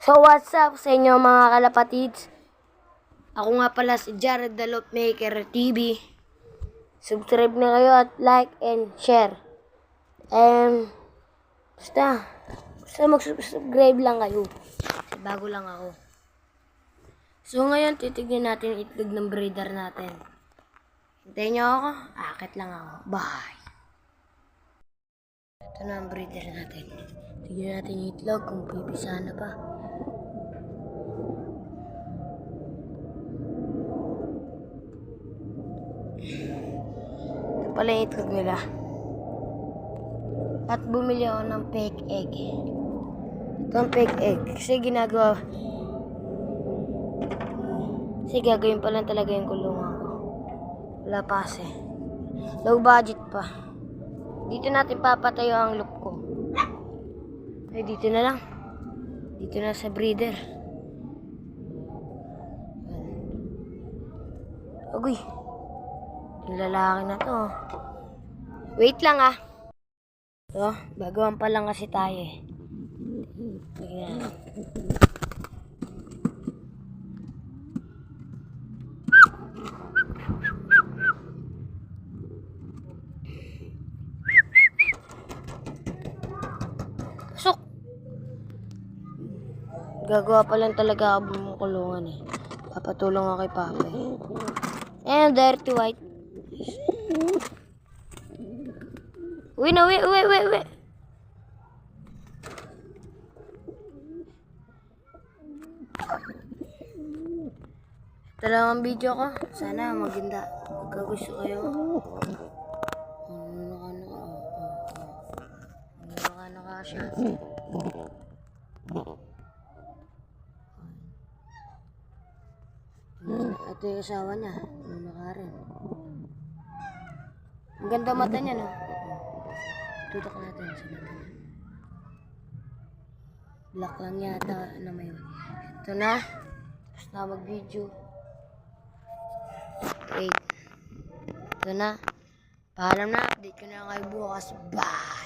So what's up sa inyo mga kalapatids? Ako nga pala si Jared the Loop Maker TV. Subscribe na kayo at like and share. And basta, basta mag-subscribe lang kayo. Bago lang ako. So ngayon titignan natin itlog ng breeder natin. Hintayin niyo ako, akit lang ako. Bye! Ito na ang breeder natin. Tignan natin itlog kung pipisa na pa. Pala yung itlog nila. At bumili ako ng fake egg. Ito fake egg. Kasi ginagawa... Kasi gagawin pa lang talaga yung kulungan ko. Wala pa kasi. Low budget pa. Dito natin papatayo ang loop ko. Ay, dito na lang. Dito na sa breeder. Agoy. Yung lalaki na to. Wait lang ah. Ito, baguhan pa lang kasi tayo eh. Tingnan. Pasok! Gagawa pa lang talaga ako ng kulungan eh. Papatulong ako kay Papa eh. And dirty white. Uwi na, uwi, uwi, uwi, uwi. Ito lang ang video ko. Sana maganda. Pagka kayo. Ano ka na? Ano ka ka siya? Ito yung asawa niya. Ano ka rin. Ang ganda mata niya, no? Tutok natin sa mata niya. Black lang yata na may... Ito na. Tapos na mag-video. Wait. Ito na. Paalam na. Update ko na kayo bukas. Bye!